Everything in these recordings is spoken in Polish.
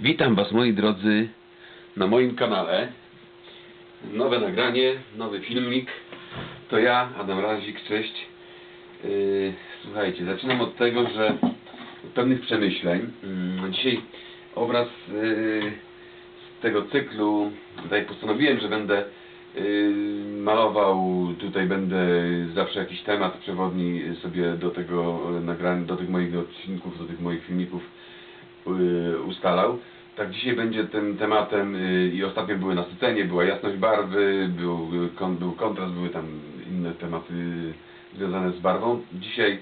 Witam Was moi drodzy na moim kanale. Nowe nagranie, nowy filmik. To ja, Adam Razik, cześć. Yy, słuchajcie, zaczynam od tego, że od pewnych przemyśleń. Yy, dzisiaj obraz yy, z tego cyklu, tutaj postanowiłem, że będę yy, malował, tutaj będę zawsze jakiś temat przewodni sobie do tego nagrania, do tych moich odcinków, do tych moich filmików ustalał. Tak dzisiaj będzie tym tematem y, i ostatnio były nasycenie, była jasność barwy, był, był kontrast, były tam inne tematy związane z barwą. Dzisiaj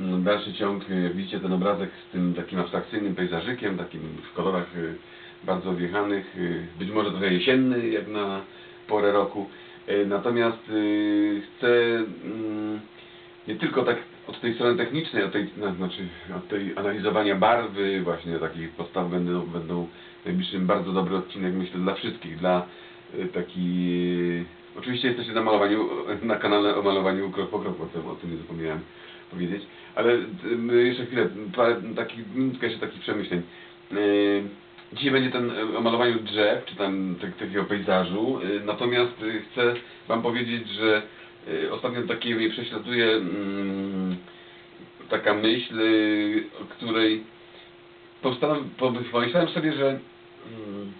mm, dalszy ciąg, y, widzicie ten obrazek z tym takim abstrakcyjnym pejzażykiem, takim w kolorach y, bardzo wjechanych, y, być może trochę jesienny jak na porę roku. Y, Natomiast y, chcę mm, nie tylko tak od tej strony technicznej, od tej, no, znaczy od tej analizowania barwy, właśnie takich podstaw będą, będą w najbliższym bardzo dobry odcinek, myślę, dla wszystkich, dla y, taki... Oczywiście jesteście na malowaniu, na kanale o malowaniu krok po kroku, o tym, nie zapomniałem powiedzieć, ale y, jeszcze chwilę, parę takich, minutkę jeszcze takich przemyśleń. Y, Dzisiaj będzie ten y, o malowaniu drzew, czy tam tak, takiego pejzażu, y, natomiast y, chcę Wam powiedzieć, że y, ostatnio takie mnie prześladuje mm, taka myśl, y, o której pomyślałem sobie, że mm,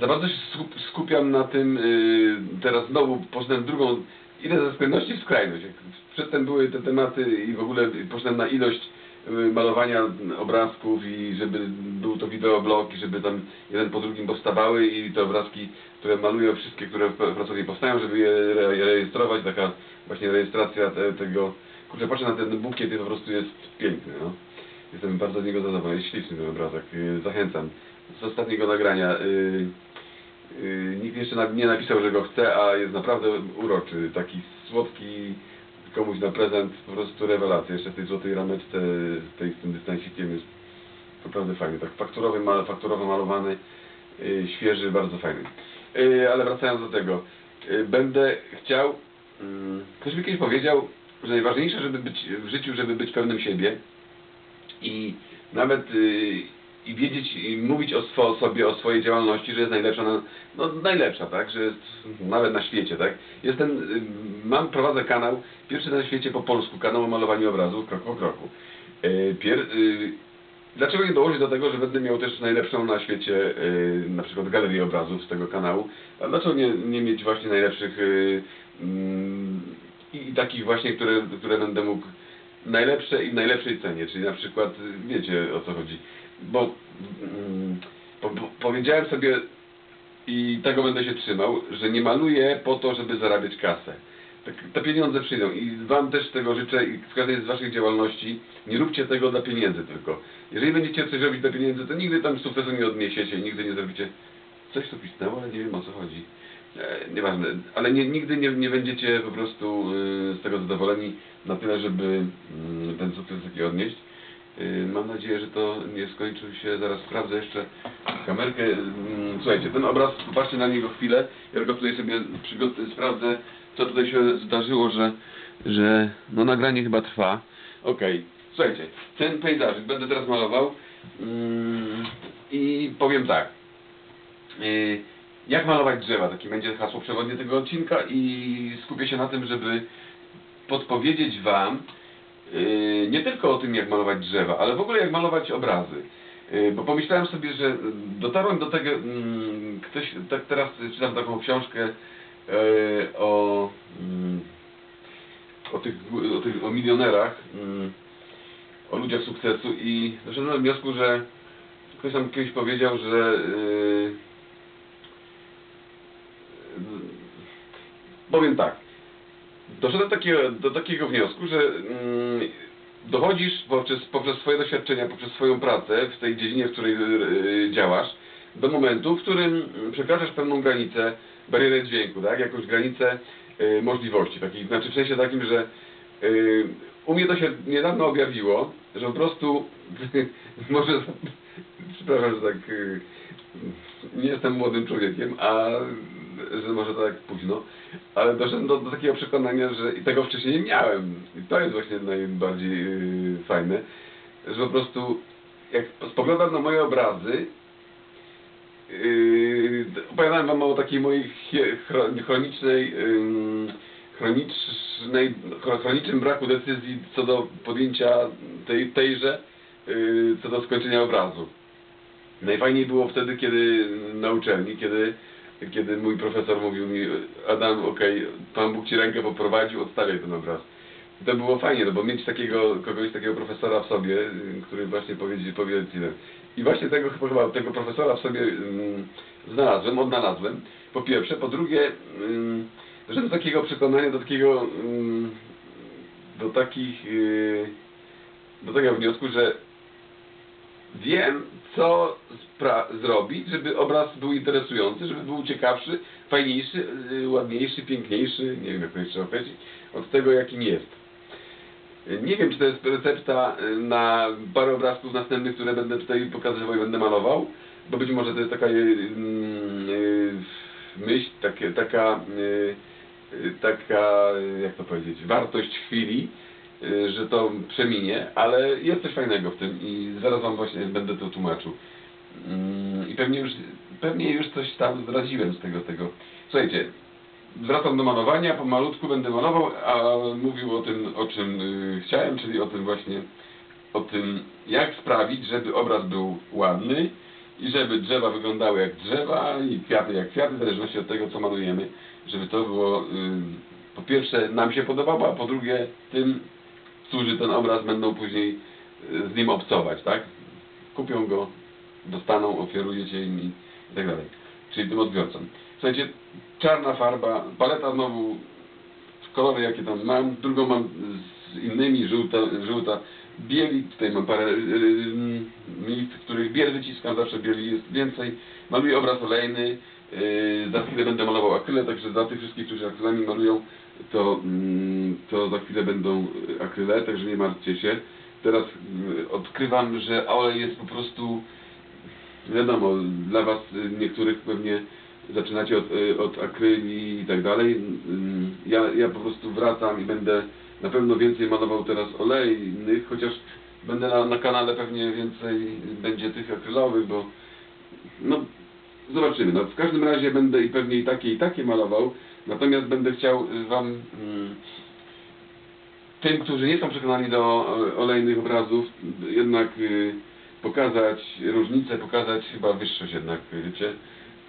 za bardzo się skup, skupiam na tym, y, teraz znowu poszedłem drugą, idę ze skrajności w skrajność. Przedtem były te tematy i w ogóle poszedłem na ilość y, malowania obrazków i żeby był to wideoblog i żeby tam jeden po drugim powstawały i te obrazki, które maluję, wszystkie, które w pracowni powstają, żeby je re- rejestrować, taka właśnie rejestracja te, tego, kurczę, patrzę na ten bukiet i po prostu jest piękny, no. Jestem bardzo z niego zadowolony, jest śliczny ten obrazek, y, zachęcam. Z ostatniego nagrania, y, y, nikt jeszcze nie napisał, że go chce, a jest naprawdę uroczy, taki słodki, komuś na prezent, po prostu rewelacja, jeszcze w tej złotej rameczce, tej, z tym dystansikiem jest naprawdę fajny, tak fakturowy, mal, fakturowo malowany, y, świeży, bardzo fajny. Y, ale wracając do tego, y, będę chciał, y, ktoś mi kiedyś powiedział, że najważniejsze, żeby być w życiu, żeby być pewnym siebie i nawet y, i wiedzieć i mówić o swo, sobie, o swojej działalności, że jest najlepsza, na, no najlepsza, tak, że jest nawet na świecie, tak. Jestem, y, mam, prowadzę kanał, pierwszy na świecie po polsku, kanał o malowaniu obrazów, krok po kroku. Y, Pier, y, dlaczego nie dołożyć do tego, że będę miał też najlepszą na świecie, na przykład galerię obrazów z tego kanału, a dlaczego nie, nie mieć właśnie najlepszych mm, i, takich właśnie, które, które będę mógł najlepsze i w najlepszej cenie, czyli na przykład, wiecie o co chodzi, bo mm, po, powiedziałem sobie i tego będę się trzymał, że nie maluję po to, żeby zarabiać kasę. Tak, te pieniądze przyjdą i Wam też tego życzę i w każdej z Waszych działalności nie róbcie tego dla pieniędzy tylko. Jeżeli będziecie coś robić dla pieniędzy, to nigdy tam sukcesu nie odniesiecie, nigdy nie zrobicie. Coś tu pisnęło, ale nie wiem o co chodzi. E, nieważne, ale nie, nigdy nie, nie będziecie po prostu y, z tego zadowoleni na tyle, żeby y, ten sukces taki odnieść. Y, Mam nadzieję, że to nie skończył się, zaraz sprawdzę jeszcze kamerkę. Mm, Słuchajcie, ten obraz, popatrzcie na niego chwilę, ja tylko tutaj sobie sprawdzę, co tutaj się zdarzyło, że, że no nagranie chyba trwa. Okej, słuchajcie, ten pejzażyk będę teraz malował mm, i powiem tak. Y, Jak malować drzewa? Takie będzie hasło przewodnie tego odcinka i skupię się na tym, żeby podpowiedzieć Wam nie tylko o tym, jak malować drzewa, ale w ogóle jak malować obrazy. Yy, Bo pomyślałem sobie, że yy, dotarłem do tego, mm, ktoś, tak teraz czytam taką książkę yy, o, mm, o, tych, o, tych, o milionerach, mm, o ludziach sukcesu i doszedłem do wniosku, że ktoś tam kiedyś powiedział, że yy, powiem tak, doszedłem do takiego, do takiego wniosku, że mm, dochodzisz poprzez, poprzez swoje doświadczenia, poprzez swoją pracę w tej dziedzinie, w której y, działasz, do momentu, w którym przekraczasz pewną granicę, barierę dźwięku, tak? jakąś granicę y, możliwości, takich, znaczy w sensie takim, że y, u mnie to się niedawno objawiło, że po prostu może, przepraszam, że tak nie jestem młodym człowiekiem, a że może tak późno, ale doszedłem do, do takiego przekonania, że i tego wcześniej nie miałem. I to jest właśnie najbardziej yy, fajne, że po prostu jak spoglądam na moje obrazy Yy, opowiadałem wam o takiej mojej chronicznej, ym, chronicznej, chro- chronicznym braku decyzji co do podjęcia tej, tejże, yy, co do skończenia obrazu. Najfajniej było wtedy, kiedy na uczelni, kiedy, kiedy mój profesor mówił mi, Adam, okej, Pan Bóg Ci rękę poprowadził, odstawiaj ten obraz. I to było fajnie, no bo mieć takiego, kogoś takiego profesora w sobie, który właśnie powiedzie, powie ci, I właśnie tego chyba tego profesora w sobie ym, znalazłem, odnalazłem. Po pierwsze, po drugie, ym, doszedłem do takiego przekonania, do takiego, ym, do takich, yy, do tego wniosku, że wiem, co zrobić, żeby obraz był interesujący, żeby był ciekawszy, fajniejszy, yy, ładniejszy, piękniejszy, nie wiem jak to jeszcze określić, od tego jakim jest. Nie wiem, czy to jest recepta yy, na parę obrazków następnych, które będę tutaj pokazywał i będę malował, bo być może to jest taka yy, yy, myśl, takie, taka, yy, taka, jak to powiedzieć, wartość chwili, że to przeminie, ale jest coś fajnego w tym i zaraz Wam właśnie będę to tłumaczył. Yy, I pewnie już, pewnie już coś tam zdradziłem z tego, tego. Słuchajcie, wracam do malowania, pomalutku będę malował, a mówił o tym, o czym y, chciałem, czyli o tym właśnie, o tym, jak sprawić, żeby obraz był ładny i żeby drzewa wyglądały jak drzewa i kwiaty jak kwiaty, w zależności od tego, co malujemy, żeby to było, y, po pierwsze, nam się podobało, a po drugie, tym, którzy ten obraz będą później y, z nim obcować, tak? Kupią go, dostaną, ofiarujecie im i tak dalej. Czyli tym odbiorcom. Słuchajcie, czarna farba, paleta znowu, kolory jakie tam mam, drugą mam z innymi, żółta, żółta bieli, tutaj mam parę yy, miejsc, w których biel wyciskam, zawsze bieli jest więcej. Maluję obraz olejny, za chwilę będę malował akryle, także dla tych wszystkich, którzy akrylami malują, to, mm, to za chwilę będą akryle, także nie martwcie się. Teraz yy, odkrywam, że olej jest po prostu wiadomo, dla Was y, niektórych pewnie zaczynacie od, y, od akryli i tak dalej. Ym, Ja, ja po prostu wracam i będę na pewno więcej malował teraz olejnych, chociaż będę na, na kanale pewnie więcej będzie tych akrylowych, bo no zobaczymy. No, w każdym razie będę i pewnie i takie i takie malował, natomiast będę chciał y, Wam mm, tym, którzy nie są przekonani do olejnych obrazów, jednak y, pokazać różnicę, pokazać chyba wyższość jednak, wiecie,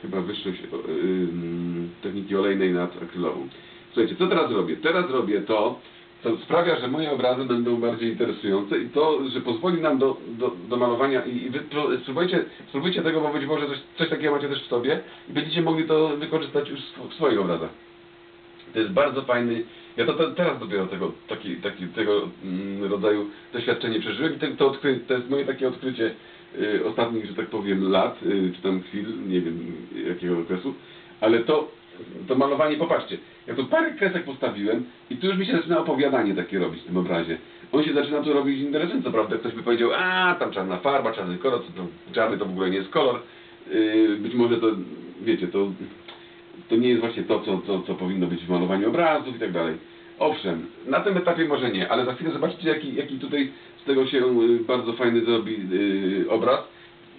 chyba wyższość o, ym, techniki olejnej nad akrylową. Słuchajcie, co teraz robię? Teraz robię to, co sprawia, że moje obrazy będą bardziej interesujące i to, że pozwoli nam do, do, do malowania i, i wy spróbujcie, spróbujcie tego, bo być może coś, coś takiego macie też w sobie i będziecie mogli to wykorzystać już w, sw- w swoich obrazach. To jest bardzo fajny. Ja to, te- teraz dopiero tego, taki, taki, tego mm, rodzaju doświadczenie przeżyłem i te, to, odkry, to jest moje takie odkrycie y, ostatnich, że tak powiem, lat, y, czy tam chwil, nie wiem jakiego okresu, ale to, to malowanie, popatrzcie, ja tu parę kresek postawiłem i tu już mi się zaczyna opowiadanie takie robić w tym obrazie. On się zaczyna tu robić interesująco, prawda? Ktoś by powiedział, a tam czarna farba, czarny kolor, co to, czarny to w ogóle nie jest kolor. Y, być może to, wiecie, to to nie jest właśnie to, co, co, co powinno być w malowaniu obrazów i tak dalej. Owszem, na tym etapie może nie, ale za chwilę zobaczycie, jaki, jaki tutaj z tego się y, bardzo fajny zrobi y, obraz,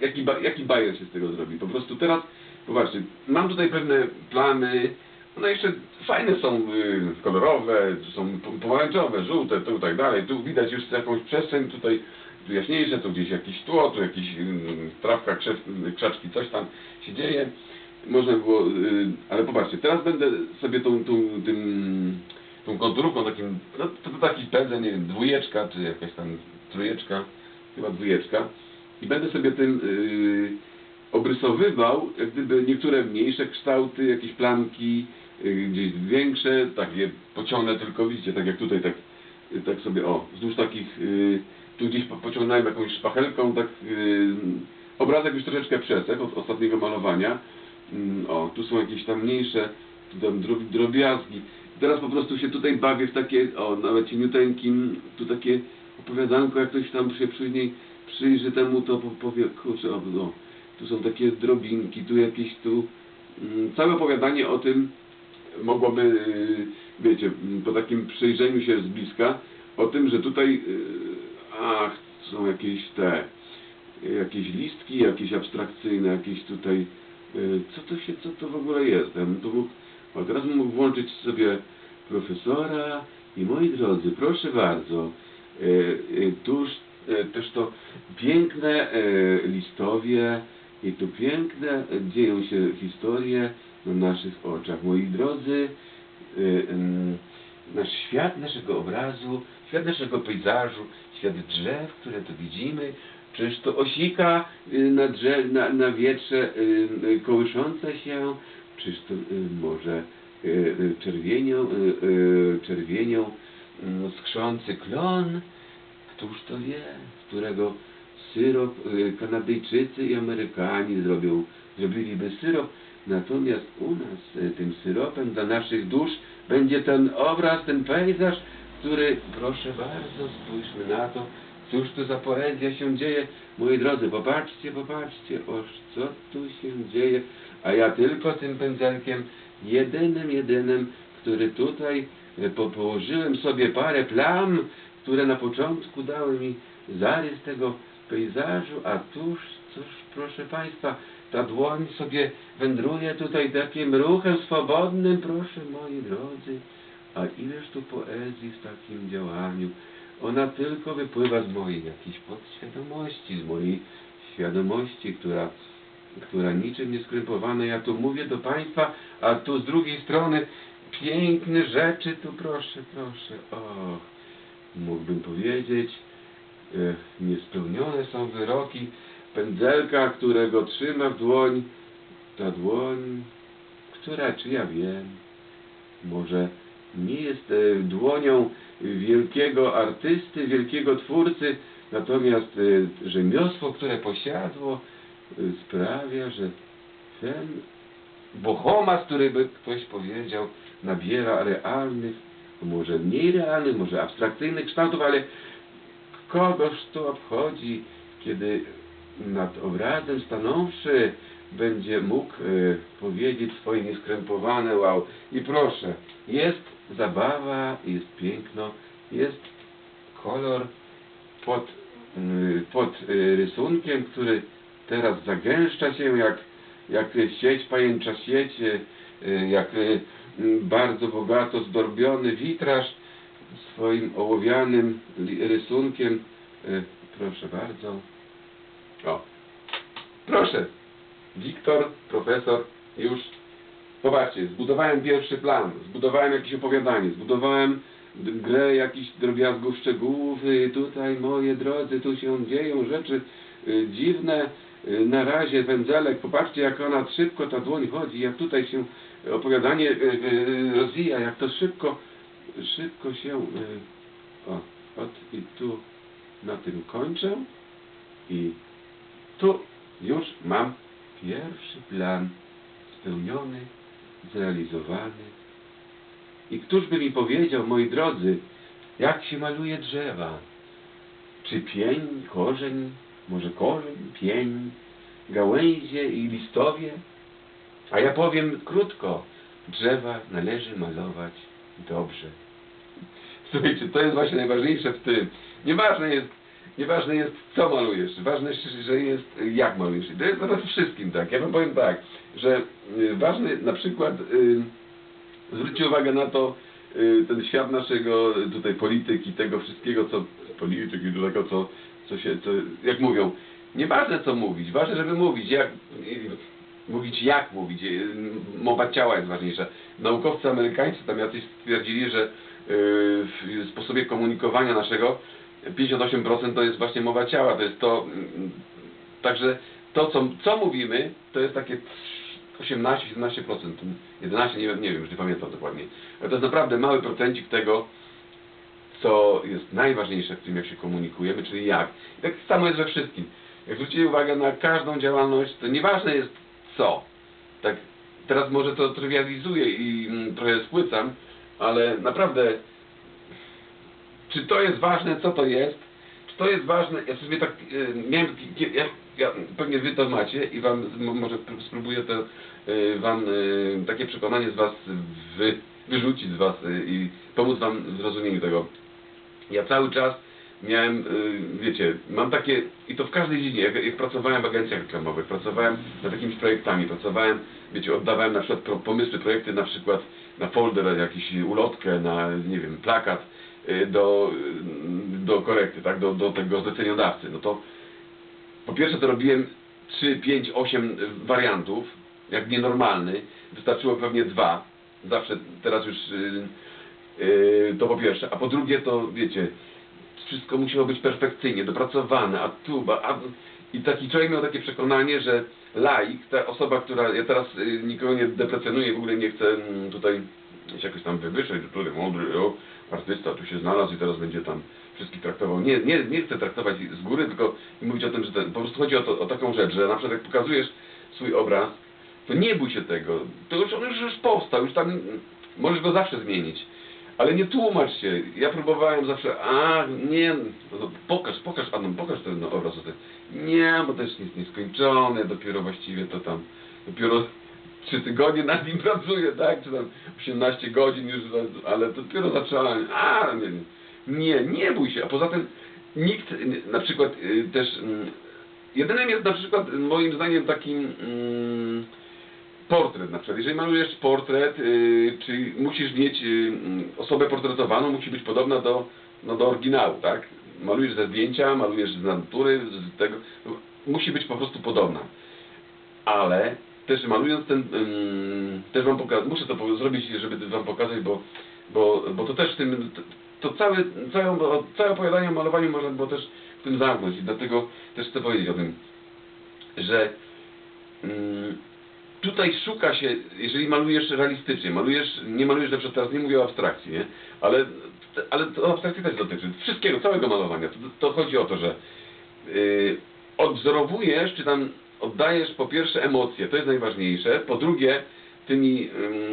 jaki, jaki bajer się z tego zrobi. Po prostu teraz, popatrzcie, mam tutaj pewne plany, one jeszcze fajne są, y, kolorowe, są po- pomarańczowe, żółte, tu tak dalej. Tu widać już jakąś przestrzeń, tutaj tu jaśniejsze, tu gdzieś jakieś tło, tu jakieś y, trawka, krzew, krzaczki, coś tam się dzieje. Można było, y, ale popatrzcie, teraz będę sobie tą, tą, tym, tą konturówką takim, no to, to taki pędzel, nie wiem, dwójeczka, czy jakaś tam trójeczka, chyba dwójeczka. I będę sobie tym y, obrysowywał, jak gdyby niektóre mniejsze kształty, jakieś plamki, y, gdzieś większe, takie pociągnę tylko, widzicie, tak jak tutaj, tak, y, tak sobie, o, wzdłuż takich, y, tu gdzieś po- pociągnąłem jakąś szpachelką, tak, obrazek już troszeczkę przesek od ostatniego malowania, Mm, O, tu są jakieś tam mniejsze, tu tam drob, drobiazgi. Teraz po prostu się tutaj bawię w takie, o, nawet cieniuteńkim, tu takie opowiadanko, jak ktoś tam się później przyjrzy temu, to po- powie, kurczę, o, o, tu są takie drobinki, tu jakieś, tu, mm, całe opowiadanie o tym mogłoby, y, wiecie, mm, po takim przyjrzeniu się z bliska, o tym, że tutaj, y, ach, są jakieś te, jakieś listki, jakieś abstrakcyjne, jakieś tutaj, y, co to się, co to w ogóle jest? Ja to mógł, a teraz bym mógł włączyć sobie profesora i moi drodzy, proszę bardzo, tuż też to piękne listowie i tu piękne y, dzieją się historie na naszych oczach. Moi drodzy, y, ym, nasz świat naszego obrazu, świat naszego pejzażu, świat drzew, które tu widzimy, czyż to osika y, na, na, na wietrze y, y, kołyszące się, czyż to y, może y, y, czerwienią, y, y, czerwienią y, skrzący klon, któż to wie, którego syrop y, Kanadyjczycy i Amerykanie zrobią, zrobiliby syrop, natomiast u nas y, tym syropem dla naszych dusz będzie ten obraz, ten pejzaż, który, proszę bardzo, spójrzmy na to, cóż tu za poezja się dzieje, moi drodzy, popatrzcie, popatrzcie, oż co tu się dzieje, a ja tylko tym pędzelkiem, jedynym, jedynym, który tutaj e, po, położyłem sobie parę plam, które na początku dały mi zarys tego pejzażu, a tuż, cóż, proszę Państwa, ta dłoń sobie wędruje tutaj takim ruchem swobodnym, proszę moi drodzy, a ileż tu poezji w takim działaniu. Ona tylko wypływa z mojej jakiejś podświadomości, z mojej świadomości, która, która niczym nie skrępowana. Ja tu mówię do Państwa, a tu z drugiej strony piękne rzeczy, tu proszę, proszę, och, mógłbym powiedzieć, niespełnione są wyroki pędzelka, którego trzyma w dłoń, ta dłoń, która, czy ja wiem, może nie jest e, dłonią wielkiego artysty, wielkiego twórcy, natomiast e, rzemiosło, które posiadło, e, sprawia, że ten bohomas, który by ktoś powiedział, nabiera realnych, może mniej realnych, może abstrakcyjnych kształtów, ale kogoż to obchodzi, kiedy nad obrazem stanąwszy będzie mógł e, powiedzieć swoje nieskrępowane wow. I proszę, jest zabawa, jest piękno, jest kolor pod, y, pod y, rysunkiem, który teraz zagęszcza się jak, jak sieć, pajęcza sieć, y, y, jak y, y, bardzo bogato zdorbiony witraż swoim ołowianym rysunkiem. Y, Proszę bardzo. O. Proszę. Wiktor, profesor, już. Popatrzcie, zbudowałem pierwszy plan, zbudowałem jakieś opowiadanie, zbudowałem grę jakichś drobiazgów, szczegółów. Tutaj, moi drodzy, tu się dzieją rzeczy y, dziwne. Y, Na razie wędzelek, popatrzcie jak ona szybko ta dłoń chodzi, jak tutaj się opowiadanie rozwija, jak to szybko, szybko się... y, O, od i tu na tym kończę i tu już mam pierwszy plan spełniony, zrealizowany. I któż by mi powiedział, moi drodzy, jak się maluje drzewa? Czy pień, korzeń, może korzeń, pień, gałęzie i listowie? A ja powiem krótko, drzewa należy malować dobrze. Słuchajcie, to jest właśnie najważniejsze w tym. Nieważne jest, nieważne jest co malujesz, ważne jest, że jest jak malujesz. I to jest we wszystkim tak. Ja wam powiem tak, że y, ważny na przykład y, zwróćcie uwagę na to, y, ten świat naszego y, tutaj polityki, tego wszystkiego, co polityki, tego, co, co się, co, jak mówią, nieważne co mówić, ważne, żeby mówić, jak, y, mówić jak mówić, mowa ciała jest ważniejsza. Naukowcy amerykańscy tam jacyś stwierdzili, że w sposobie komunikowania naszego 58% to jest właśnie mowa ciała, to jest to, mm, także to co, co mówimy, to jest takie 18-17%, 11, nie, wiem- nie wiem, już nie pamiętam dokładnie, ale to jest naprawdę mały procencik tego, co jest najważniejsze w tym, jak się komunikujemy, czyli jak. I tak samo jest we wszystkim. Jak zwrócicie uwagę na każdą działalność, to nieważne jest co. Tak, teraz może to trywializuję i mm, trochę spłycam, ale naprawdę, czy to jest ważne, co to jest? Czy to jest ważne? Ja sobie tak y, miałem, ja, ja, pewnie wy to macie i wam, może pró- spróbuję to y, wam y, takie przekonanie z was wy, wyrzucić z was i pomóc wam w zrozumieniu tego. Ja cały czas miałem, y, wiecie, mam takie, i to w każdej dziedzinie, jak, jak pracowałem w agencjach reklamowych, pracowałem nad jakimiś projektami, pracowałem, wiecie, oddawałem na przykład pomysły, projekty na przykład na folder, jakiś ulotkę, na, nie wiem, plakat y, do, do korekty, tak, do, do tego zleceniodawcy, no to po pierwsze to robiłem 3, 5, 8 wariantów, jak nienormalny, wystarczyło pewnie dwa, zawsze teraz już y, y, to po pierwsze, a po drugie to wiecie, wszystko musiało być perfekcyjnie, dopracowane, a tu, a, a i taki człowiek miał takie przekonanie, że laik, ta osoba, która, ja teraz y, nikogo nie deprecjonuję, w ogóle nie chcę mm, tutaj się jakoś tam wywyższać, że tutaj mądry, o, artysta tu się znalazł i teraz będzie tam wszystkich traktował. Nie, nie, nie chcę traktować z góry, tylko mówić o tym, że ten, po prostu chodzi o, to, o taką rzecz, że na przykład jak pokazujesz swój obraz, to nie bój się tego. To już on już, już powstał, już tam możesz go zawsze zmienić. Ale nie tłumacz się. Ja próbowałem zawsze, a nie, no to pokaż, pokaż Adam, pokaż ten no, obraz. Ten. Nie, bo jest nic nieskończone, dopiero właściwie to tam, dopiero trzy tygodnie nad nim pracuję, tak, czy tam 18 godzin już, ale dopiero zacząłem, a nie, nie, nie bój się, a poza tym nikt, na przykład y, też, mm, jedynym jest na przykład moim zdaniem takim mm, portret na przykład. Jeżeli malujesz portret, y, czy musisz mieć y, mm, osobę portretowaną, musi być podobna do, no, do oryginału, tak? Malujesz ze zdjęcia, malujesz z natury, z tego, musi być po prostu podobna. Ale też malując ten, ym, też wam pokazać, muszę to zrobić, żeby wam pokazać, bo, bo, bo to też w tym, to całe, całe, całe opowiadanie o malowaniu można było też w tym zamknąć i dlatego też chcę powiedzieć o tym, że tutaj szuka się, jeżeli malujesz realistycznie, malujesz, nie malujesz, na przykład teraz nie mówię o abstrakcji, nie? Ale, ale to abstrakcji też dotyczy, wszystkiego, całego malowania. To, to chodzi o to, że yy, odwzorowujesz, czy tam oddajesz po pierwsze emocje, to jest najważniejsze, po drugie tymi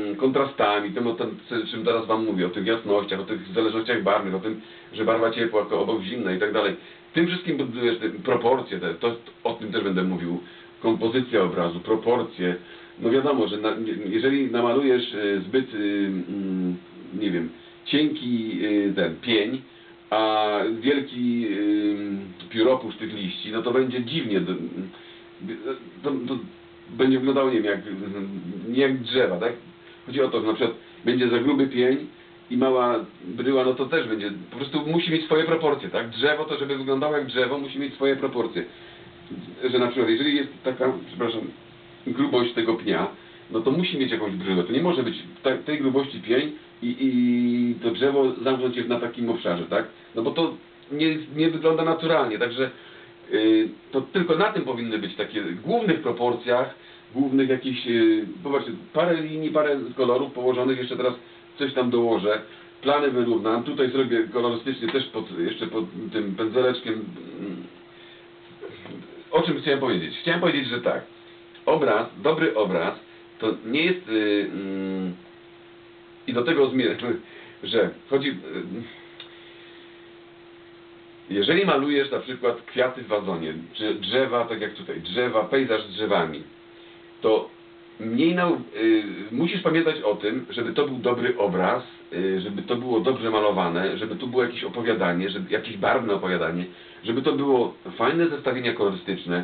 ym, kontrastami, tym o tym, czym teraz Wam mówię, o tych jasnościach, o tych zależnościach barwnych, o tym, że barwa ciepła obok zimna i tak dalej. Tym wszystkim budujesz te proporcje, te, to, o tym też będę mówił, kompozycja obrazu, proporcje. No wiadomo, że na, jeżeli namalujesz y, zbyt, y, mm, nie wiem, cienki y, ten pień, a wielki pióropusz tych liści, no to będzie dziwnie. To, to, będzie wyglądało, nie wiem, jak, jak drzewa, tak? Chodzi o to, że na przykład będzie za gruby pień i mała bryła, no to też będzie, po prostu musi mieć swoje proporcje, tak? Drzewo to, żeby wyglądało jak drzewo, musi mieć swoje proporcje. Że na przykład, jeżeli jest taka, przepraszam, grubość tego pnia, no to musi mieć jakąś bryłę. To nie może być tej grubości pień i, i to drzewo zamknąć się na takim obszarze, tak? No bo to nie, nie wygląda naturalnie, także y, to tylko na tym powinny być takie głównych proporcjach, głównych jakichś, y, popatrzcie, parę linii, parę kolorów położonych, jeszcze teraz coś tam dołożę, plany wyrównam, tutaj zrobię kolorystycznie też pod, jeszcze pod tym pędzeleczkiem. O czym chciałem powiedzieć? Chciałem powiedzieć, że tak, obraz, dobry obraz, to nie jest y, mm, i do tego zmierzam, że chodzi y, jeżeli malujesz na przykład kwiaty w wazonie, czy drzewa, tak jak tutaj, drzewa, pejzaż z drzewami, to mniej nau- y, musisz pamiętać o tym, żeby to był dobry obraz, y, żeby to było dobrze malowane, żeby tu było jakieś opowiadanie, żeby jakieś barwne opowiadanie, żeby to było fajne zestawienia kolorystyczne,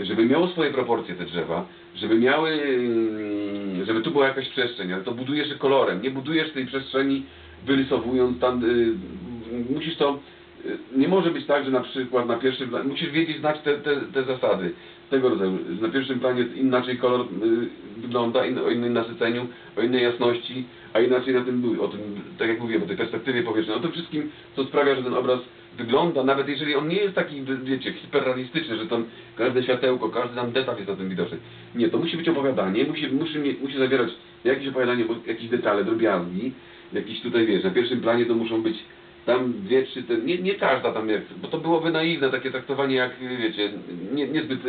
żeby miało swoje proporcje te drzewa, żeby miały, mm, żeby tu była jakaś przestrzeń, ale to budujesz je kolorem, nie budujesz tej przestrzeni wyrysowując tam, y, musisz to y, nie może być tak, że na przykład na pierwszym planie, musisz wiedzieć, znać te, te, te zasady. Tego rodzaju, na pierwszym planie inaczej kolor y, wygląda, in, o innym nasyceniu, o innej jasności, a inaczej na tym, o tym, tak jak mówiłem, o tej perspektywie powietrznej, o tym wszystkim, co sprawia, że ten obraz wygląda, nawet jeżeli on nie jest taki, wiecie, hiperrealistyczny, że tam każde światełko, każdy tam detal jest na tym widoczny. Nie, to musi być opowiadanie, musi, musi, musi zawierać jakieś opowiadanie, jakieś detale, drobiazgi, jakieś tutaj, wiesz, na pierwszym planie to muszą być tam dwie, trzy, te, nie, nie każda tam jak, bo to byłoby naiwne takie traktowanie jak, wiecie, nie, niezbyt, y,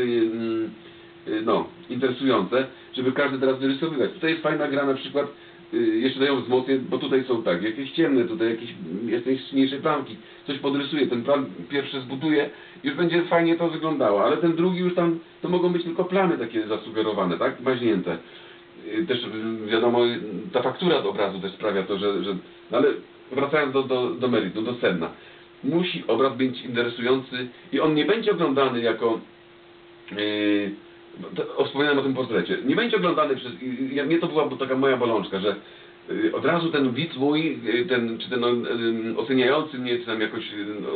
y, no, interesujące, żeby każdy teraz wyrysowywać. Tutaj jest fajna gra na przykład, jeszcze dają wzmocnię, bo tutaj są tak, jakieś ciemne, tutaj jakieś, mniejsze plamki, coś podrysuje, ten plan pierwszy zbuduje, już będzie fajnie to wyglądało, ale ten drugi już tam, to mogą być tylko plamy takie zasugerowane, tak, maźnięte. Y, Też y, wiadomo, y, ta faktura z obrazu też sprawia to, że, że no ale wracając do, do, do meritum, do sedna. musi obraz być interesujący i on nie będzie oglądany jako Yy, to- wspominałem o tym portrecie. Nie będzie oglądany przez... Ja, mnie to była taka moja bolączka, że yy, od razu ten widz mój, yy, ten, czy ten yy, oceniający mnie, czy tam jakoś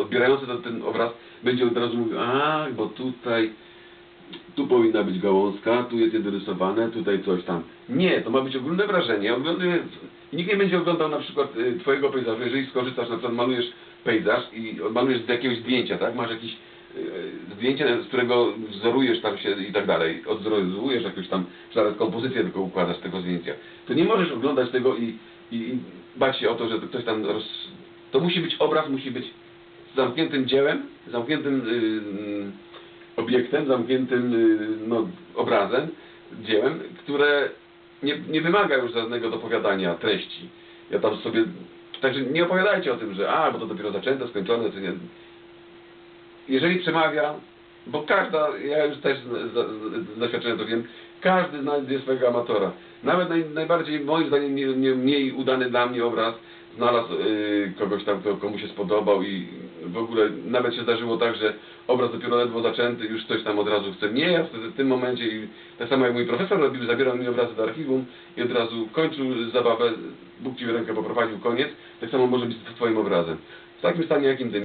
odbierający ten, ten obraz, będzie od razu mówił, a, bo tutaj tu powinna być gałązka, tu jest niedorysowane, tutaj coś tam. Nie, to ma być ogólne wrażenie. Nikt nie będzie oglądał na przykład y, twojego pejzażu, jeżeli skorzystasz, na przykład malujesz pejzaż i malujesz z jakiegoś zdjęcia, tak? Masz jakieś y, zdjęcie, z którego wzorujesz tam się i tak dalej, odwzorowujesz jakąś tam, czy nawet kompozycję tylko układasz tego zdjęcia. To nie możesz oglądać tego i, i, i bać się o to, że to ktoś tam roz... To musi być obraz, musi być zamkniętym dziełem, zamkniętym y, obiektem, zamkniętym y, no, obrazem, dziełem, które nie, nie wymaga już żadnego dopowiadania treści. Ja tam sobie... Także nie opowiadajcie o tym, że a, bo to dopiero zaczęte, skończone, czy nie. Jeżeli przemawia, bo każda, ja już też z, z, z doświadczenia to wiem, każdy znajdzie swojego amatora. Nawet naj, najbardziej, moim zdaniem, nie, nie, mniej udany dla mnie obraz znalazł y, kogoś tam, kto komu się spodobał i w ogóle nawet się zdarzyło tak, że obraz dopiero ledwo zaczęty, już ktoś tam od razu chce. Nie, ja w tym momencie i tak samo jak mój profesor robił, zabierał mi obrazy do archiwum i od razu kończył zabawę, Bóg ci rękę poprowadził, koniec. Tak samo może być z twoim obrazem. W takim stanie, jakim ty